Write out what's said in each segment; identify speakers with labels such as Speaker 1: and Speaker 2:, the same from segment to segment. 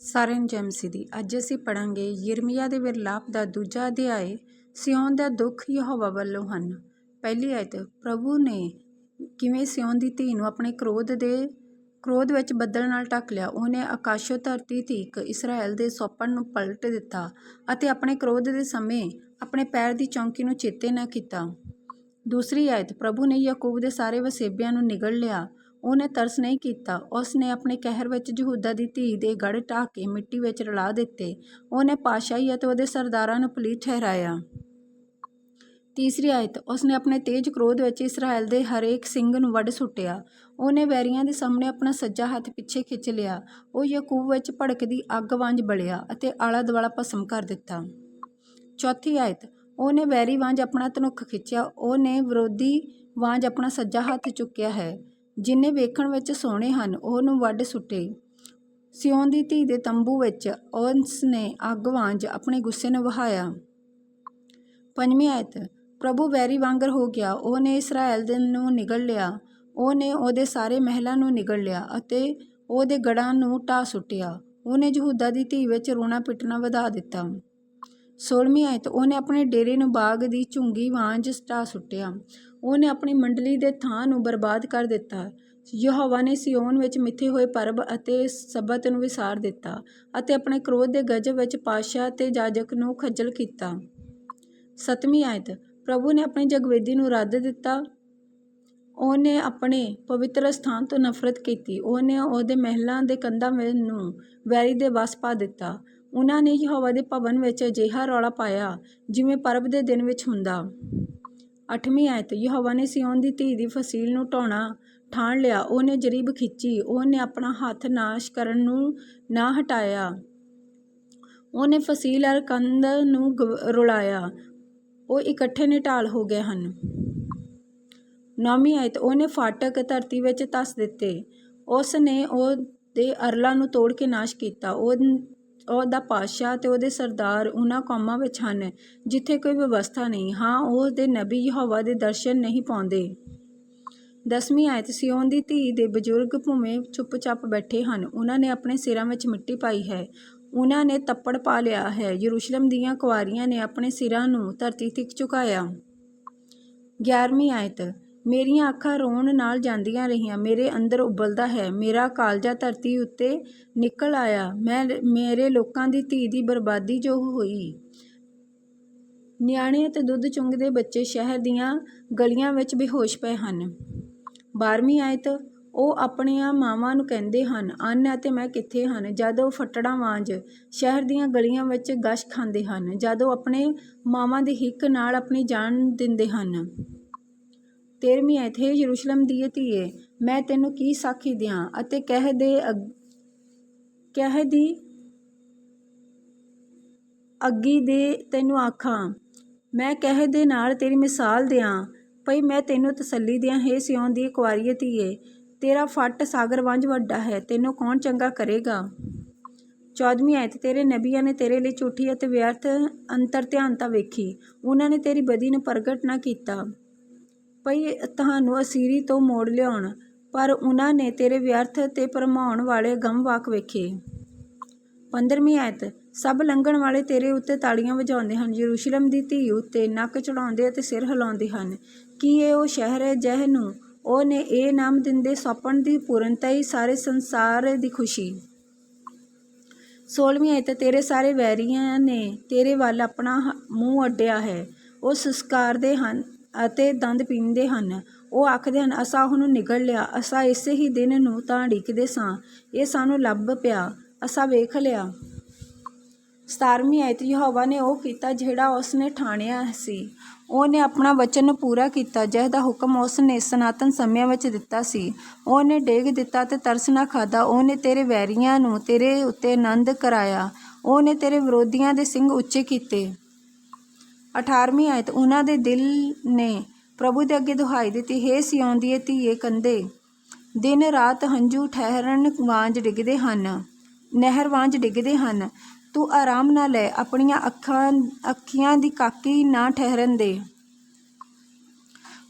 Speaker 1: ਸਾਰਿਆਂ ਨੂੰ ਜੈ ਦੀ। ਅੱਜ ਅਸੀਂ ਪੜਾਂਗੇ ਯਿਰਮੀਆ ਦੇ ਵਿਰਲਾਪ ਦਾ ਦੂਜਾ ਅਧਿਆਇ ਸਿਯੋਨ ਦਾ ਦੁੱਖ ਯਹੋਵਾ ਵੱਲੋਂ ਹਨ। ਪਹਿਲੀ ਆਇਤ, ਪ੍ਰਭੂ ਨੇ ਕਿਵੇਂ ਸਿਯੋਨ ਦੀ ਧੀ ਨੂੰ ਆਪਣੇ ਕ੍ਰੋਧ ਦੇ, ਕ੍ਰੋਧ ਵਿੱਚ ਬੱਦਲ ਨਾਲ ਢੱਕ ਲਿਆ, ਉਹਨੇ ਆਕਾਸ਼ੋ ਧਰਤੀ ਤੀਕ ਇਸਰਾਇਲ ਦੇ ਸੌਪਣ ਨੂੰ ਪਲਟ ਦਿੱਤਾ ਅਤੇ ਆਪਣੇ ਕ੍ਰੋਧ ਦੇ ਸਮੇਂ ਆਪਣੇ ਪੈਰ ਦੀ ਚੌਂਕੀ ਨੂੰ ਚੇਤੇ ਨਾ ਕੀਤਾ। ਦੂਸਰੀ ਆਇਤ, ਪ੍ਰਭੂ ਨੇ ਯਾਕੂਬ ਦੇ ਸਾਰੇ ਵਸੇਬਿਆਂ ਨੂੰ ਨਿਗਲ ਲਿਆ ਉਹਨੇ ਤਰਸ ਨਹੀਂ ਕੀਤਾ। ਉਸ ਨੇ ਆਪਣੇ ਕਹਿਰ ਵਿੱਚ ਯਹੂਦਾ ਦੀ ਧੀ ਦੇ ਗੜ ਢਾਹ ਕੇ ਮਿੱਟੀ ਵਿੱਚ ਰਲਾ ਦਿੱਤੇ। ਉਹਨੇ ਪਾਸ਼ਾਹੀ ਅਤੇ ਉਹਦੇ ਸਰਦਾਰਾਂ ਨੂੰ ਪਲੀਤ ਠਹਿਰਾਇਆ। ਤੀਸਰੀ ਆਇਤ ਉਸ ਨੇ ਆਪਣੇ ਤੇਜ ਕ੍ਰੋਧ ਵਿੱਚ ਇਸਰਾਇਲ ਦੇ ਹਰੇਕ ਸਿੰਘ ਨੂੰ ਵੱਢ ਸੁੱਟਿਆ। ਉਹਨੇ ਵੈਰੀਆਂ ਦੇ ਸਾਹਮਣੇ ਆਪਣਾ ਸੱਜਾ ਹੱਥ ਪਿੱਛੇ ਖਿੱਚ ਲਿਆ। ਉਹ ਯਾਕੂਬ ਵਿੱਚ ਭੜਕਦੀ ਅੱਗ ਵਾਂਝ ਬਲਿਆ ਅਤੇ ਆਲਾ ਦੁਆਲਾ ਭਸਮ ਕਰ ਦਿੱਤਾ। ਚੌਥੀ ਆਇਤ, ਉਹਨੇ ਵੈਰੀ ਵਾਂਝ ਆਪਣਾ ਧਨੁੱਖ ਖਿੱਚਿਆ। ਉਹਨੇ ਵਿਰੋਧੀ ਵਾਂਝ ਆਪਣਾ ਸੱਜਾ ਹੱਥ ਚੁੱਕਿਆ ਹੈ। ਜਿੰਨੇ ਵੇਖਣ ਵਿੱਚ ਸੋਹਣੇ ਹਨ, ਉਹਨੂੰ ਵੱਢ ਸੁੱਟੇ। ਸਿਓਨ ਦੀ ਧੀ ਦੇ ਤੰਬੂ ਵਿੱਚ ਉਸ ਨੇ ਅੱਗ ਵਾਂਝ ਆਪਣੇ ਗੁੱਸੇ ਨੂੰ ਵਹਾਇਆ। ਪੰਜਵੀਂ ਆਇਤ, ਪ੍ਰਭੂ ਵੈਰੀ ਵਾਂਗਰ ਹੋ ਗਿਆ, ਉਹਨੇ ਇਸਰਾਇਲ ਦੇ ਨੂੰ ਨਿਗਲ ਲਿਆ। ਉਹਨੇ ਉਹਦੇ ਸਾਰੇ ਮਹਿਲਾਂ ਨੂੰ ਨਿਗਲ ਲਿਆ ਅਤੇ ਉਹਦੇ ਗੜਾਂ ਨੂੰ ਢਾਹ ਸੁੱਟਿਆ। ਉਹਨੇ ਯਹੂਦਾ ਦੀ ਧੀ ਵਿੱਚ ਰੋਣਾ ਪਿੱਟਣਾ ਵਧਾ ਦਿੱਤਾ। ਸੋਲਵੀਂ ਆਇਤ ਉਹਨੇ ਆਪਣੇ ਡੇਰੇ ਨੂੰ ਬਾਗ ਦੀ ਝੁੰਗੀ ਵਾਂਝ ਢਾਹ ਸੁੱਟਿਆ। ਉਹਨੇ ਆਪਣੀ ਮੰਡਲੀ ਦੇ ਥਾਂ ਨੂੰ ਬਰਬਾਦ ਕਰ ਦਿੱਤਾ। ਯਹੋਵਾ ਨੇ ਸਿਯੋਨ ਵਿੱਚ ਮਿੱਥੇ ਹੋਏ ਪਰਬ ਅਤੇ ਸਬਤ ਨੂੰ ਵਿਸਾਰ ਦਿੱਤਾ ਅਤੇ ਆਪਣੇ ਕ੍ਰੋਧ ਦੇ ਗਜਬ ਵਿੱਚ ਪਾਸ਼ਾ ਤੇ ਜਾਜਕ ਨੂੰ ਖੱਜਲ ਕੀਤਾ। ਸਤਵੀਂ ਆਇਤ ਪ੍ਰਭੂ ਨੇ ਆਪਣੀ ਜਗਵੇਦੀ ਨੂੰ ਰੱਦ ਦਿੱਤਾ। ਉਹਨੇ ਆਪਣੇ ਪਵਿੱਤਰ ਸਥਾਨ ਤੋਂ ਨਫ਼ਰਤ ਕੀਤੀ। ਉਹਨੇ ਉਹਦੇ ਮਹਿਲਾਂ ਦੇ ਕੰਧਾਂ ਨੂੰ ਵੈਰੀ ਦੇ ਵਸ ਪਾ ਦਿੱਤਾ। ਉਹਨਾਂ ਨੇ ਯਹੋਵਾ ਦੇ ਭਵਨ ਵਿੱਚ ਅਜਿਹਾ ਰੌਲਾ ਪਾਇਆ ਜਿਵੇਂ ਪਰਬ ਦੇ ਦਿਨ ਵਿੱਚ ਹੁੰਦਾ। ਅੱਠਵੀਂ ਆਇਤ, ਯਹੋਵਾ ਨੇ ਸਿਯੋਨ ਦੀ ਧੀ ਦੀ ਫਸੀਲ ਨੂੰ ਢਾਉਣਾ, ਠਾਣ ਲਿਆ, ਉਹਨੇ ਜਰੀਬ ਖਿੱਚੀ, ਉਹਨੇ ਆਪਣਾ ਹੱਥ ਨਾਸ਼ ਕਰਨ ਨੂੰ ਨਾ ਹਟਾਇਆ। ਉਹਨੇ ਫਸੀਲ ਅਰ ਕੰਧ ਨੂੰ ਰੁਲਾਇਆ, ਉਹ ਇਕੱਠੇ ਨਿਟਾਲ ਹੋ ਗਏ ਹਨ। ਨੌਵੀਂ ਆਇਤ, ਉਹਨੇ ਫਾਟਕ ਧਰਤੀ ਵਿੱਚ ਧੱਸ ਦਿੱਤੇ, ਉਸ ਨੇ ਉਹ ਦੇ ਅਰਲਾ ਨੂੰ ਤੋੜ ਕੇ ਨਾਸ਼ ਕੀਤਾ, ਉਹ ਉਹਦਾ ਪਾਤਸ਼ਾਹ ਅਤੇ ਉਹਦੇ ਸਰਦਾਰ ਉਹਨਾਂ ਕੌਮਾਂ ਵਿੱਚ ਹਨ, ਜਿੱਥੇ ਕੋਈ ਵਿਵਸਥਾ ਨਹੀਂ। ਹਾਂ, ਉਹ ਦੇ ਨਬੀ ਯਹੋਵਾ ਦੇ ਦਰਸ਼ਨ ਨਹੀਂ ਪਾਉਂਦੇ। ਦਸਵੀਂ ਆਇਤ ਸਿਯੋਨ ਦੀ ਧੀ ਦੇ ਬਜ਼ੁਰਗ ਭੂਵੇਂ ਚੁੱਪਚਾਪ ਬੈਠੇ ਹਨ। ਉਹਨਾਂ ਨੇ ਆਪਣੇ ਸਿਰਾਂ ਵਿੱਚ ਮਿੱਟੀ ਪਾਈ ਹੈ। ਉਹਨਾਂ ਨੇ ਤੱਪੜ ਪਾ ਲਿਆ ਹੈ। ਯਰੂਸ਼ਲਮ ਦੀਆਂ ਕੁਆਰੀਆਂ ਨੇ ਆਪਣੇ ਸਿਰਾਂ ਨੂੰ ਧਰਤੀ ਤੱਕ ਝੁਕਾਇਆ। 11ਵੀਂ ਆਇਤ ਮੇਰੀਆਂ ਅੱਖਾਂ ਰੋਣ ਨਾਲ ਜਾਂਦੀਆਂ ਰਹੀਆਂ। ਮੇਰੇ ਅੰਦਰ ਉਬਲਦਾ ਹੈ। ਮੇਰਾ ਕਾਲਜਾ ਧਰਤੀ ਉੱਤੇ ਨਿਕਲ ਆਇਆ। ਮੈਂ ਮੇਰੇ ਲੋਕਾਂ ਦੀ ਧੀ ਦੀ ਬਰਬਾਦੀ ਜੋ ਹੋਈ। ਨਿਆਣੇ ਅਤੇ ਦੁੱਧ ਚੁੰਘਦੇ ਬੱਚੇ ਸ਼ਹਿਰ ਦੀਆਂ ਗਲੀਆਂ ਵਿੱਚ ਬੇਹੋਸ਼ ਪਏ ਹਨ। 12ਵੀਂ ਆਇਤ ਉਹ ਆਪਣੀਆਂ ਮਾਵਾਂ ਨੂੰ ਕਹਿੰਦੇ ਹਨ, ਅੰਨ ਅਤੇ ਮੈਂ ਕਿੱਥੇ ਹਨ? ਜਦ ਉਹ ਫੱਟੜਾਂ ਵਾਂਝ ਸ਼ਹਿਰ ਦੀਆਂ ਗਲੀਆਂ ਵਿੱਚ ਗਸ਼ ਖਾਂਦੇ ਹਨ, ਜਦ ਉਹ ਆਪਣੇ ਮਾਵਾਂ ਦੀ ਹਿੱਕ ਨਾਲ ਆਪਣੀ ਜਾਨ ਦਿੰਦੇ ਹਨ। ਤੇਰਵੀਂ ਆਇਤ ਹੈ ਯਰੂਸ਼ਲਮ ਦੀ ਧੀਏ, ਮੈਂ ਤੈਨੂੰ ਕੀ ਸਾਖੀ ਦਿਆਂ ਅਤੇ ਕਹਿ ਦੇ ਕਹਿ ਦੀ ਅੱਗੀ ਦੇ ਤੈਨੂੰ ਆਖਾਂ। ਮੈਂ ਕਹਿ ਦੇ ਨਾਲ ਤੇਰੀ ਮਿਸਾਲ ਦਿਆਂ ਭਈ ਮੈਂ ਤੈਨੂੰ ਤਸੱਲੀ ਦਿਆਂ, ਹੈ ਸਿਉਂ ਦੀ ਕੁਆਰੀਏ ਧੀਏ, ਤੇਰਾ ਫੱਟ ਸਾਗਰ ਵਾਂਝ ਵੱਡਾ ਹੈ, ਤੈਨੂੰ ਕੌਣ ਚੰਗਾ ਕਰੇਗਾ? ਚੌਦਵੀਂ ਆਇਤ, ਤੇਰੇ ਨਬੀਆਂ ਨੇ ਤੇਰੇ ਲਈ ਝੂਠੀ ਅਤੇ ਵਿਅਰਥ ਅੰਤਰ ਧਿਆਨਤਾ ਵੇਖੀ, ਉਹਨਾਂ ਨੇ ਤੇਰੀ ਬਦੀ ਨੂੰ ਪ੍ਰਗਟ ਨਾ ਕੀਤਾ। ਪਈ ਤੁਹਾਨੂੰ ਅਸੀਰੀ ਤੋਂ ਮੋੜ ਲਿਆਉਣ, ਪਰ ਉਹਨਾਂ ਨੇ ਤੇਰੇ ਵਿਅਰਥ ਤੇ ਭਰਮਾਉਣ ਵਾਲੇ ਗਮ ਵਾਕ ਵੇਖੇ। 15ਵੀਂ ਆਇਤ, ਸਭ ਲੰਘਣ ਵਾਲੇ ਤੇਰੇ ਉੱਤੇ ਤਾੜੀਆਂ ਵਜਾਉਂਦੇ ਹਨ, ਯਰੂਸ਼ਲਮ ਦੀ ਧੀ ਉੱਤੇ ਨੱਕ ਚੜਾਉਂਦੇ ਅਤੇ ਸਿਰ ਹਿਲਾਉਂਦੇ ਹਨ। ਕੀ ਇਹ ਉਹ ਸ਼ਹਿਰ ਹੈ ਜਹ ਨੂੰ ਉਹਨੇ ਇਹ ਨਾਮ ਦਿੰਦੇ ਸੌਪਣ ਦੀ ਪੂਰਨਤਾ ਹੀ ਸਾਰੇ ਸੰਸਾਰ ਦੀ ਖੁਸ਼ੀ? 16ਵੀਂ ਆਇਤ, ਤੇਰੇ ਸਾਰੇ ਵੈਰੀਆਂ ਨੇ ਤੇਰੇ ਵੱਲ ਆਪਣਾ ਮੂੰਹ ਅੱਡਿਆ ਹੈ। ਉਹ ਸੰਸਕਾਰਦੇ ਹਨ ਅਤੇ ਦੰਦ ਪੀਂਦੇ ਹਨ। ਉਹ ਆਖਦੇ ਹਨ, ਅਸਾਂ ਉਹਨੂੰ ਨਿਗਲ ਲਿਆ। ਅਸਾਂ ਇਸੇ ਹੀ ਦਿਨ ਨੂੰ ਤਾਂ ਢਿੱਕਦੇ ਸਾਂ। ਇਹ ਸਾਨੂੰ ਲੱਭ ਪਿਆ। ਅਸਾਂ ਵੇਖ ਲਿਆ। ਸਤਾਰਵੀਂ ਆਇਤ ਯਹੋਵਾ ਨੇ ਉਹ ਕੀਤਾ ਜਿਹੜਾ ਉਸ ਨੇ ਠਾਣਿਆ ਸੀ। ਉਹਨੇ ਆਪਣਾ ਵਚਨ ਨੂੰ ਪੂਰਾ ਕੀਤਾ ਜਿਸ ਦਾ ਹੁਕਮ ਉਸ ਨੇ ਸਨਾਤਨ ਸਮਿਆਂ ਵਿੱਚ ਦਿੱਤਾ ਸੀ। ਉਹਨੇ ਡੇਗ ਦਿੱਤਾ ਤੇ ਤਰਸ ਨਾ ਖਾਦਾ ਉਹਨੇ ਤੇਰੇ ਵੈਰੀਆਂ ਨੂੰ ਤੇਰੇ ਉੱਤੇ ਆਨੰਦ ਕਰਾਇਆ। ਉਹਨੇ ਤੇਰੇ ਵਿਰੋਧੀਆਂ ਦੇ ਸਿੰਘ ਉੱਚੇ ਕੀਤੇ। 18ਵੀਂ ਆਇਤ, ਉਹਨਾਂ ਦੇ ਦਿਲ ਨੇ ਪ੍ਰਭੂ ਦੇ ਅੱਗੇ ਦੁਹਾਈ ਦਿੱਤੀ। ਹੈ ਸਿਉਣ ਦੀ ਧੀਏ ਕੰਦੇ ਦਿਨ ਰਾਤ ਹੰਝੂ ਠਹਿਰਨ ਵਾਂਝ ਡਿੱਗਦੇ ਹਨ, ਨਹਿਰ ਵਾਂਝ ਡਿੱਗਦੇ ਹਨ। ਤੂੰ ਆਰਾਮ ਨਾਲ ਲੈ, ਆਪਣੀਆਂ ਅੱਖਾਂ, ਅੱਖੀਆਂ ਦੀ ਕਾਕੀ ਨਾ ਠਹਿਰਨ ਦੇ।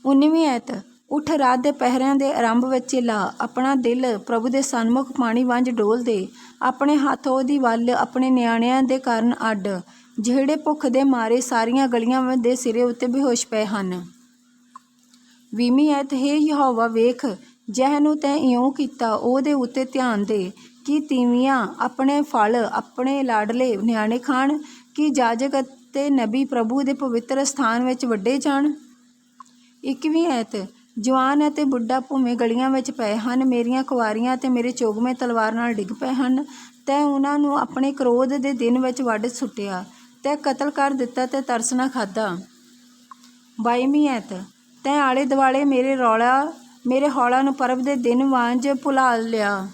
Speaker 1: 19ਵੀਂ ਐਤ ਉਠ ਰਾਤ ਦੇ ਪਹਿਰਿਆਂ ਦੇ ਆਰੰਭ ਵਿੱਚ ਲਾ ਆਪਣਾ ਦਿਲ ਪ੍ਰਭੂ ਦੇ ਸਨਮੁਖ ਪਾਣੀ ਵਾਂਝ ਡੋਲ ਦੇ। ਆਪਣੇ ਹੱਥ ਉਹਦੀ ਵੱਲ, ਆਪਣੇ ਨਿਆਣਿਆਂ ਦੇ ਕਾਰਨ ਅੱਡ। ਜਿਹੜੇ ਭੁੱਖ ਦੇ ਮਾਰੇ ਸਾਰੀਆਂ ਗਲੀਆਂ ਦੇ ਸਿਰੇ ਉੱਤੇ ਬੇਹੋਸ਼ ਪਏ ਹਨ। ਵੀਮੀ ਐਤ, ਹੈ ਯਹੋਵਾ ਵੇਖ, ਜਹ ਨੂੰ ਤੈਂ ਇਉਂ ਕੀਤਾ, ਉਹਦੇ ਉੱਤੇ ਧਿਆਨ ਦੇ। ਕਿ ਤੀਵੀਆਂ ਆਪਣੇ ਫਲ, ਆਪਣੇ ਲਾਡਲੇ ਨਿਆਣੇ ਖਾਣ? ਕਿ ਜਾਜਕ ਅਤੇ ਨਬੀ ਪ੍ਰਭੂ ਦੇ ਪਵਿੱਤਰ ਸਥਾਨ ਵਿੱਚ ਵੱਡੇ ਜਾਣ? ਇੱਕਵੀਂ ਐਤ ਜਵਾਨ ਅਤੇ ਬੁੱਢਾ ਭੂਮੇ ਗਲੀਆਂ ਵਿੱਚ ਪਏ ਹਨ, ਮੇਰੀਆਂ ਕੁਆਰੀਆਂ ਅਤੇ ਮੇਰੇ ਚੋਗਵੇਂ ਤਲਵਾਰ ਨਾਲ ਡਿੱਗ ਪਏ ਹਨ। ਤੈਂ ਉਹਨਾਂ ਨੂੰ ਆਪਣੇ ਕ੍ਰੋਧ ਦੇ ਦਿਨ ਵਿੱਚ ਵੱਢ ਸੁੱਟਿਆ। ਤੈਂ ਕਤਲ ਕਰ ਦਿੱਤਾ ਤੇ ਤਰਸ ਨਾ ਖਾਦਾ ਬਾਈਵੀਂ ਐਤ। ਤੈਂ ਆਲੇ ਦੁਆਲੇ ਮੇਰੇ ਰੌਲਾ, ਮੇਰੇ ਹੌਲਾ ਨੂੰ ਪਰਬ ਦੇ ਦਿਨ ਵਾਂਝ ਭੁਲਾ ਲਿਆ।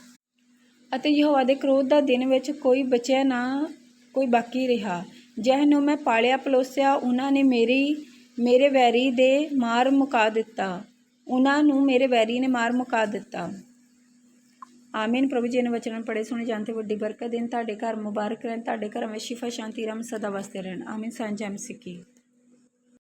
Speaker 1: ਅਤੇ ਯਹੋਵਾ ਦੇ ਕ੍ਰੋਧ ਦਾ ਦਿਨ ਵਿੱਚ ਕੋਈ ਬਚਿਆ ਨਾ, ਕੋਈ ਬਾਕੀ ਰਿਹਾ। ਜਹ ਨੂੰ ਮੈਂ ਪਾਲਿਆ ਪਲੋਸਿਆ ਉਹਨਾਂ ਨੇ ਮੇਰੀ, ਮੇਰੇ ਵੈਰੀ ਦੇ ਮਾਰ ਮੁਕਾ ਦਿੱਤਾ। ਉਹਨਾਂ ਨੂੰ ਮੇਰੇ ਵੈਰੀ ਨੇ ਮਾਰ ਮੁਕਾ ਦਿੱਤਾ। ਆਮੀਨ, ਪ੍ਰਭੂ ਜੀ ਨੇ ਵਚਨ ਪੜੇ ਸੁਣੇ ਜਾਂਦੇ ਵੱਡੀ ਬਰਕਤ ਦੇਣ, ਤੁਹਾਡੇ ਘਰ ਮੁਬਾਰਕ ਰਹਿਣ, ਤੁਹਾਡੇ ਘਰਾਂ ਵਿੱਚ ਸ਼ਿਫਾ, ਸ਼ਾਂਤੀ ਰਮ ਸਦਾ ਵਸਦੇ ਰਹਿਣ। ਆਮੀਨ, ਸਾਂਝਾ ਸਿੱਕੀ